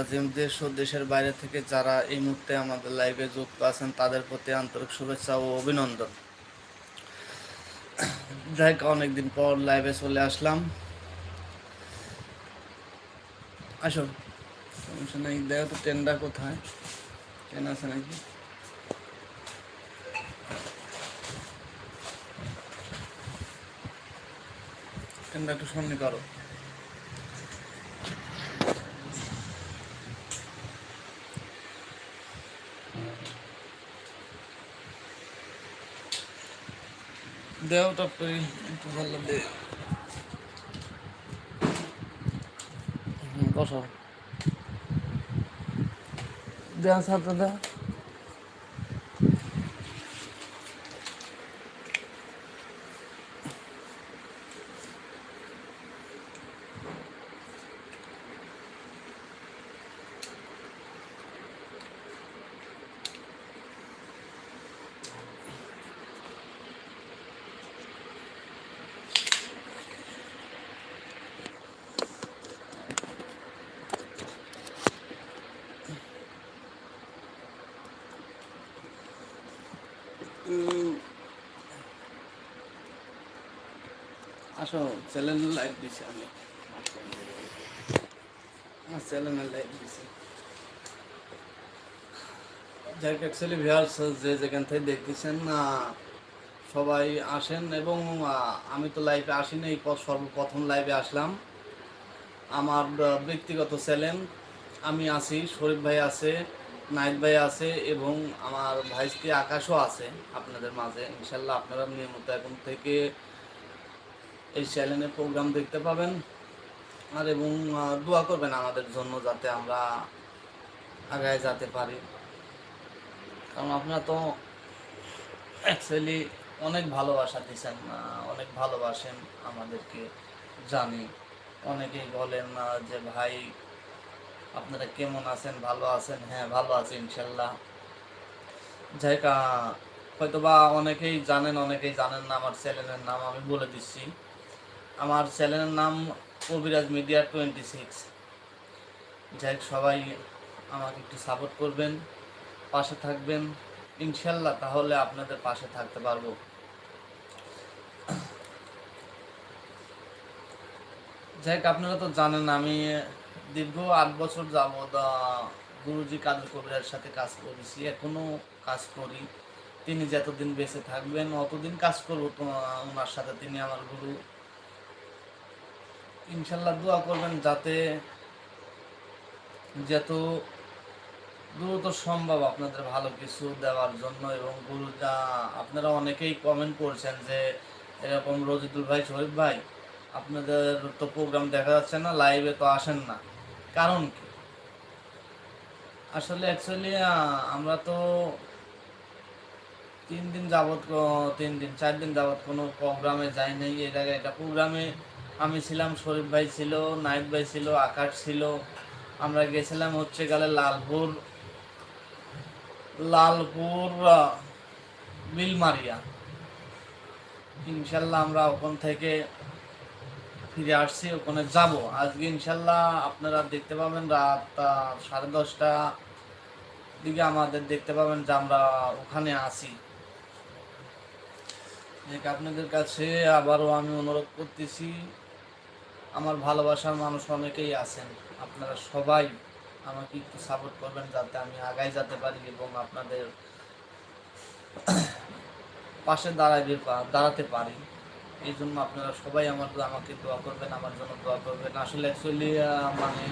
আজিম দেশ ও দেশের বাইরে থেকে যারা এই মুহূর্তে আমাদের লাইভে যুক্ত আছেন, তাদের প্রতি আন্তরিক শুভেচ্ছা ও অভিনন্দন। যাই অনেকদিন পর লাইভে চলে আসলাম। আসো। সমস্যা নেই, দেখো তো ট্রেনটা কোথায়? ট্রেন আছে নাকি? ট্রেনটা একটু সামনে করো। দেওটা করে একটু ভালো দে। বসো। দেওয়া সাথে দেওয়া আসো চ্যানেলের লাইভ দিছি আমি। আমার চ্যানেলের লাইভ দিছি। যাই অ্যাকচুয়ালি ভিউয়ার্স যে যেখান থেকে দেখতেছেন সবাই আসেন এবং আমি তো লাইভে আসিনি, এই পর- সর্বপ্রথম লাইভে আসলাম। আমার ব্যক্তিগত চ্যানেল আমি আছি, শরীফ ভাই আছে নাইট ভাই আছে এবং আমার ভাইস্তি আকাশও আছে আপনাদের মাঝে। ইনশাল্লাহ আপনারা নিয়মিত এখন থেকে এই চ্যানেলে প্রোগ্রাম দেখতে পাবেন। আর এবং দোয়া করবেন আমাদের জন্য যাতে আমরা আগায় যেতে পারি। কারণ আপনারা তো অ্যাকচুয়ালি অনেক ভালোবাসা দিচ্ছেন অনেক ভালোবাসেন আমাদেরকে জানি। অনেকেই বলেন যে ভাই আপনারা কেমন আছেন? ভালো আছেন? হ্যাঁ ভালো আছি ইনশাল্লাহ। যাই হয়তোবা অনেকেই জানেন অনেকেই জানেন না আমার চ্যানেলের নাম, আমি বলে দিচ্ছি। আমার চ্যানেলের নাম কবিরাজ মিডিয়া টোয়েন্টি সিক্স। যাই সবাই আমাকে একটু সাপোর্ট করবেন, পাশে থাকবেন। ইনশাল্লাহ তাহলে আপনাদের পাশে থাকতে পারব। যাই আপনারা তো জানেন, আমি দীর্ঘ আট বছর আহ, গুরুজি কাদের কবিরার সাথে কাজ করেছি এখনও কাজ করি। তিনি যতদিন বেঁচে থাকবেন অতদিন কাজ করব ওনার সাথে তিনি আমার গুরু। ইনশাল্লাহ দোয়া করবেন যাতে যত দ্রুত সম্ভব আপনাদের ভালো কিছু দেওয়ার জন্য এবং গুরু আপনারা অনেকেই কমেন্ট করছেন যে এরকম রজিদুল ভাই শরীফ ভাই আপনাদের তো প্রোগ্রাম দেখা যাচ্ছে না লাইভে তো আসেন না। কারণ কি? আসলে অ্যাকচুয়ালি আমরা তো তিন দিন যাবৎ তিন দিন, চার দিন যাবৎ কোনো প্রোগ্রামে যাই নাই। এর আগে একটা প্রোগ্রামে আমি ছিলাম, শরীফ ভাই ছিল নাইট ভাই ছিল, আকাশ ছিল। আমরা গেছিলাম হচ্ছে গেলে লালপুর লালপুর বিলমারিয়া। ইনশাল্লাহ আমরা ওখান থেকে ফিরে আসছি, ওখানে যাব। আজকে ইনশাল্লাহ আপনারা দেখতে পাবেন রাত সাড়ে দশটা দিকে আমাদের দেখতে পাবেন যে আমরা ওখানে দেখ আপনাদের কাছে আবারও আমি অনুরোধ করতেছি, আমার ভালোবাসার মানুষ অনেকেই আছেন, আপনারা সবাই আমাকে একটু সাপোর্ট করবেন যাতে আমি আগায় যেতে পারি এবং আপনাদের পাশে দাঁড়াবে পা- দাঁড়াতে পারি। এই জন্য আপনারা সবাই আমার আমাকে দোয়া করবেন, আমার জন্য দোয়া করবেন। আসলে অ্যাকচুয়ালি মানে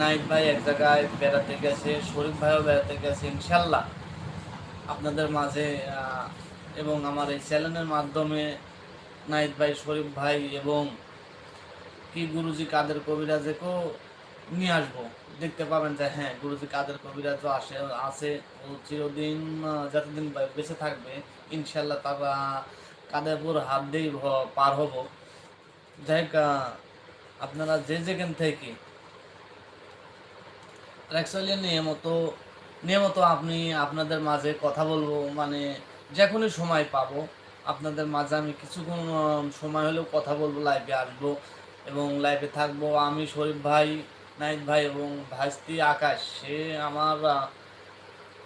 নাইট ভাই এক জায়গায় বেড়াতে গেছে, শরীফ ভাইও বেড়াতে গেছে ইনশাল্লাহ আপনাদের মাঝে এবং আমার এই চ্যানেলের মাধ্যমে নাইট ভাই, শরীফ ভাই এবং কি গুরুজি কাদের কবিরাজেকেও নিয়ে আসব। দেখতে পাবেন যে হ্যাঁ গুরুজি কাদের কবিরাজও আসে, আছে। চিরদিন যতদিন বেঁচে থাকবে ইনশাল্লাহ তারা কাদেরপুর হাত দিয়ে পার হব। যাই আপনারা যে যেখান থেকে অ্যাকচুয়ালি নিয়মত নিয়মত আপনি আপনাদের মাঝে কথা বলব মানে যখনই সময় পাবো। আপনাদের মাঝে আমি কিছুক্ষণ সময় হলেও কথা বলব লাইভে আসব এবং লাইভে থাকব। আমি শরীফ ভাই নাইট ভাই এবং ভাইস্তি আকাশ, সে আমার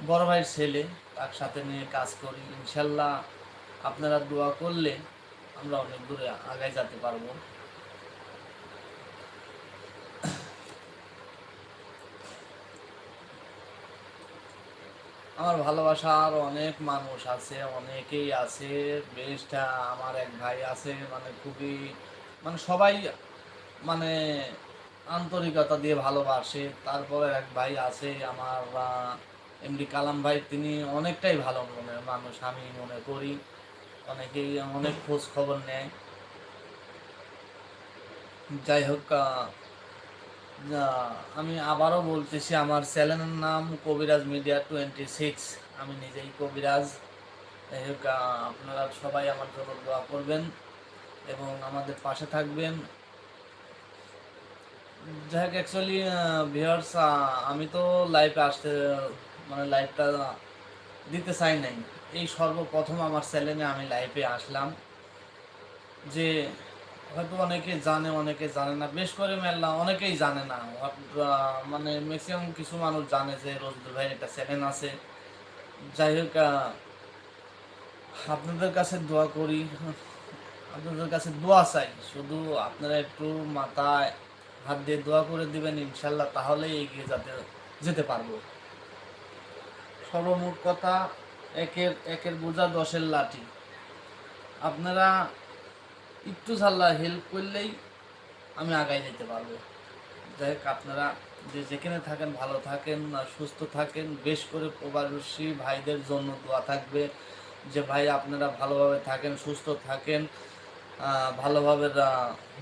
বড় ভাইয়ের ছেলে, তার সাথে নিয়ে কাজ করি। ইনশাল্লাহ আপনারা দোয়া করলে আমরা অনেক দূরে আগায় যেতে পারব। আমার ভালোবাসার অনেক মানুষ আছে, অনেকেই আছে, বেশটা আমার এক ভাই আছে মানে খুবই মানে সবাই মানে আন্তরিকতা দিয়ে ভালোবাসে। তারপরে এক ভাই আছে আমার এমডি কালাম ভাই, তিনি অনেকটাই ভালো মনে মানুষ, আমি মনে করি। অনেকেই অনেক খোঁজ খবর নেয়। যাই হোক আমি আবারও বলতেছি, আমার চ্যানেলের নাম কবিরাজ মিডিয়া টোয়েন্টি সিক্স। আমি নিজেই কবিরাজ। যাই হোক আপনারা সবাই আমার জন্য দোয়া করবেন এবং আমাদের পাশে থাকবেন। যাই হোক অ্যাকচুয়ালি ভিউয়ার্স আমি তো লাইভে আসতে মানে লাইভটা দিতে চাই নাই। এই সর্বপ্রথম আমার চ্যানেলে আমি লাইভে আসলাম। যে হয়তো অনেকে জানে অনেকে জানে না, বেশ করে মেলা, অনেকেই জানে না। মানে ম্যাক্সিমাম কিছু মানুষ জানে যে রোজদুল ভাই একটা চ্যানেল আছে। যাই হোক আপনাদের কাছে দোয়া করি, আপনাদের কাছে দোয়া চাই। শুধু আপনারা একটু মাথায় হাত দিয়ে দোয়া করে দিবেন, ইনশাল্লাহ তাহলেই এগিয়ে যেতে যেতে পারব। সর্বমোট কথা একের একের বোঝা দশের লাঠি। আপনারা একটু ঝাল্লা হেল্প করলেই আমি আগায় যেতে পারব। যাই হোক, আপনারা যে যেখানে থাকেন, ভালো থাকেন আর সুস্থ থাকেন, বেশ করে প্রবাসী ভাইদের জন্য দোয়া থাকবে যে, ভাই, আপনারা ভালোভাবে থাকেন, সুস্থ থাকেন ভালোভাবে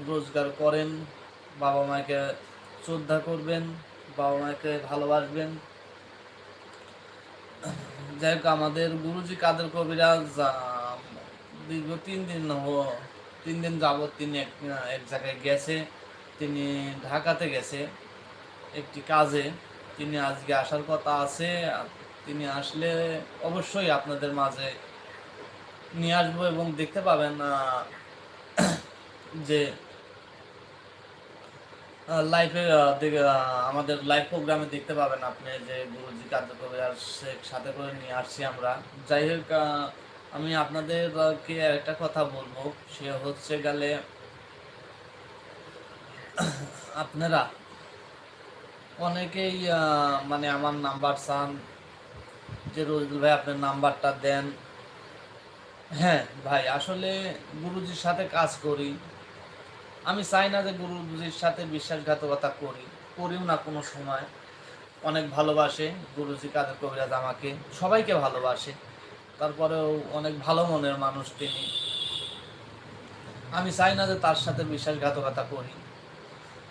রোজগার করেন, বাবা মাকে শ্রদ্ধা করবেন, বাবা মাকে ভালোবাসবেন। যাই হোক, আমাদের গুরুজি কাদের কবিরাজ? দীর্ঘ তিন দিন তিন দিন যাবৎ তিনি এক এক জায়গায় গেছে। তিনি ঢাকাতে গেছে একটি কাজে। তিনি আজকে আসার কথা আছে। তিনি আসলে অবশ্যই আপনাদের মাঝে নিয়ে আসব এবং দেখতে পাবেন যে লাইভে আমাদের লাইভ প্রোগ্রামে দেখতে পাবেন আপনি যে গুরুজি কার্যকরীর সাথে করে নিয়ে আসছি আমরা। যাই হোক আমি আপনাদেরকে একটা কথা বলব, সে হচ্ছে গেলে আপনারা অনেকেই মানে আমার নাম্বার চান, যে রোজদুল ভাই আপনার নাম্বারটা দেন। হ্যাঁ ভাই, আসলে গুরুজির সাথে কাজ করি। আমি চাই না যে গুরুজির সাথে বিশ্বাসঘাতকতা করি, করিও না কোনো সময়। অনেক ভালোবাসে গুরুজি কাদের কবিরাজ আমাকে, সবাইকে ভালোবাসে। তারপরেও অনেক ভালো মনের মানুষ তিনি। আমি চাই না যে তার সাথে বিশ্বাসঘাতকতা করি।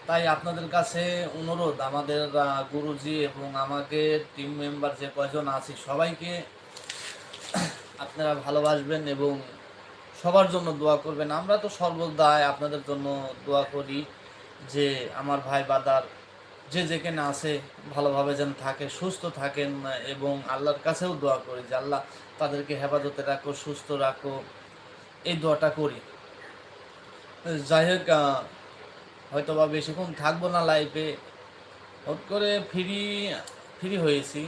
তাই আপনাদের কাছে অনুরোধ, আমাদের গুরুজি এবং আমাকে টিম মেম্বার যে কয়জন আছি সবাইকে আপনারা ভালোবাসবেন এবং সবার জন্য দোয়া করবেন। আমরা তো সর্বদাই আপনাদের জন্য দোয়া করি যে আমার ভাই বাদার যে যেখানে আছে ভালোভাবে যেন থাকে, সুস্থ থাকেন এবং আল্লাহর কাছেও দোয়া করি যে আল্লাহ তাদেরকে হেফাজতে রাখো, সুস্থ রাখো। এই দোয়াটা করি। যাই হোক হয়তো বা বেশিক্ষণ থাকব না লাইফে হট করে ফ্রি ফ্রি হয়েছি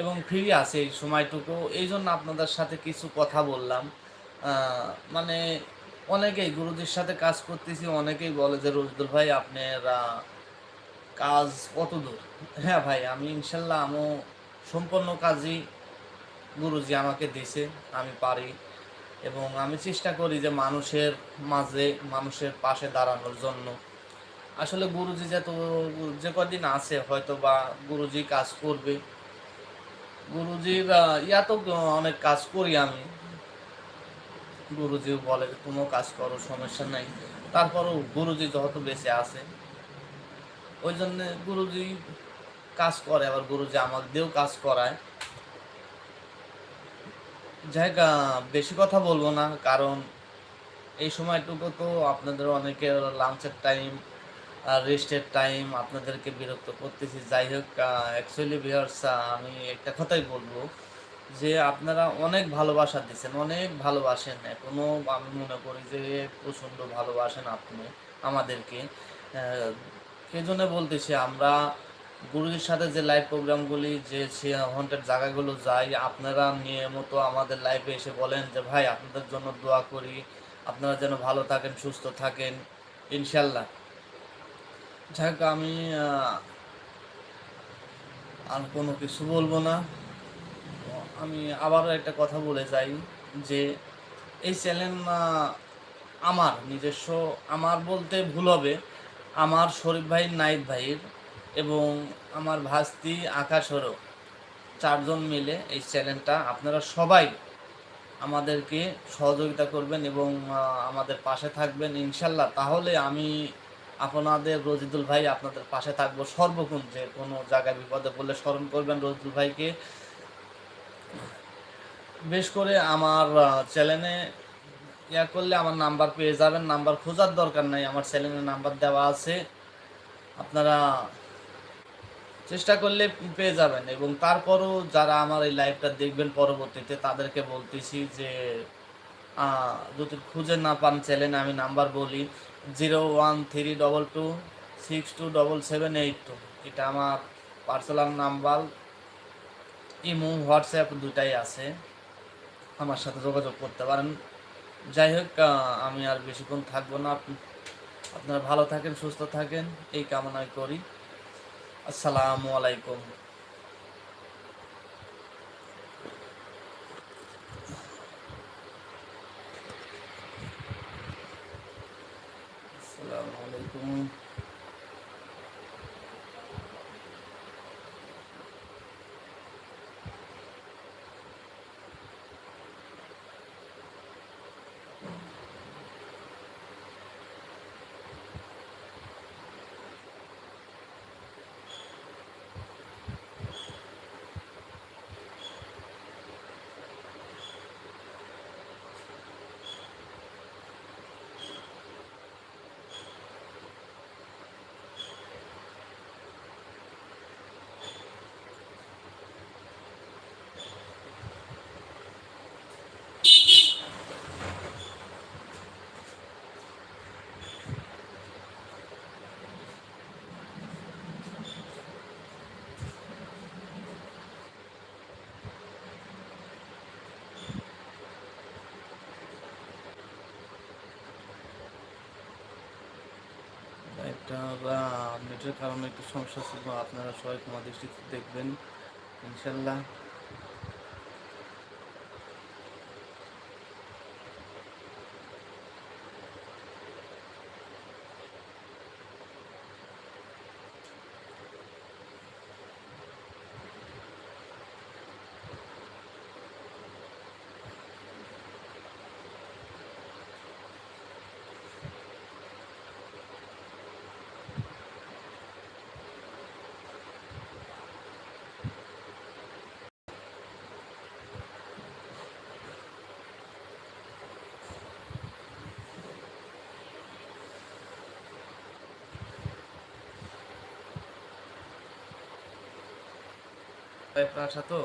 এবং ফ্রি আছে এই সময়টুকু। এই জন্য আপনাদের সাথে কিছু কথা বললাম। মানে অনেকেই গুরুজির সাথে কাজ করতেছি, অনেকেই বলে যে, রোজদুল ভাই, আপনার কাজ কত দূর? হ্যাঁ ভাই, আমি ইনশাল্লাহ আমও সম্পূর্ণ কাজই গুরুজি আমাকে দিছে আমি পারি। এবং আমি চেষ্টা করি যে মানুষের মাঝে, মানুষের পাশে দাঁড়ানোর জন্য। আসলে গুরুজি যত যে কদিন আছে হয়তো বা গুরুজি কাজ করবে। গুরুজির ইয়া তো অনেক কাজ করি আমি। গুরুজিও বলে যে তুমিও কাজ করো, সমস্যা নাই। তারপরও গুরুজি যত বেঁচে আছে ওই জন্য গুরুজি কাজ করে, আবার গুরুজি আমাকে দিয়েও কাজ করায়। যাই বেশি কথা বলব না, কারণ এই সময়টুকু তো আপনাদের অনেকের লাঞ্চের টাইম, আর রেস্টের টাইম, আপনাদেরকে বিরক্ত করতেছি। যাই হোক অ্যাকচুয়ালি বিহার্স আমি একটা কথাই বলব। যে আপনারা অনেক ভালোবাসা দিচ্ছেন অনেক ভালোবাসেন। এখনও আমি মনে করি যে প্রচণ্ড ভালোবাসেন আপনি আমাদেরকে। জন্য বলতেছি আমরা গুরুজির সাথে যে লাইভ প্রোগ্রামগুলি যে সে হন্টের জায়গাগুলো যাই, আপনারা নিয়মিত আমাদের লাইভে এসে বলেন যে, ভাই, আপনাদের জন্য দোয়া করি। আপনারা যেন ভালো থাকেন, সুস্থ থাকেন। ইনশাল্লাহ যাই আমি আর কোনো কিছু বলব না। আমি আবারও একটা কথা বলে যাই যে এই চ্যানেল আমার নিজস্ব, আমার বলতে ভুল হবে, আমার শরীফ ভাই, নাইদ ভাইয়ের এবং আমার ভাস্তি আকাশেরও চারজন মিলে এই চ্যানেলটা আপনারা সবাই আমাদেরকে সহযোগিতা করবেন এবং আমাদের পাশে থাকবেন ইনশাল্লাহ। তাহলে আমি আপনাদের রজিদুল ভাই আপনাদের পাশে থাকব সর্বক্ষণ, যে কোনো জায়গায় বিপদে পড়লে স্মরণ করবেন রজিদুল ভাইকে। বেশ করে আমার চ্যানেলে ইয়া করলে আমার নাম্বার পেয়ে যাবেন। নাম্বার খোঁজার দরকার নাই, আমার চ্যানেলে নাম্বার দেওয়া আছে। আপনারা চেষ্টা করলে পেয়ে যাবেন এবং তারপরও যারা আমার এই লাইভটা দেখবেন পরবর্তীতে, তাদেরকে বলতেছি যে যদি খুঁজে না পান চ্যানেলে, আমি নাম্বার বলি। Zero one three double two, six two double seven eight two. এটা আমার পার্সোনাল নাম্বার। ইমো, হোয়াটসঅ্যাপ দুটাই আছে। আমার সাথে যোগাযোগ করতে পারেন। যাই হোক আমি আর বেশিক্ষণ থাকব না। আপ- আপনারা ভালো থাকেন, সুস্থ থাকেন, এই কামনাই করি। আসসালামু আলাইকুম। আসসালামু আলাইকুম একটা নেটের কারণে একটু সমস্যা ছিল আপনারা সবাই তোমার দৃষ্টিতে দেখবেন। ইনশাল্লাহ আসা তো?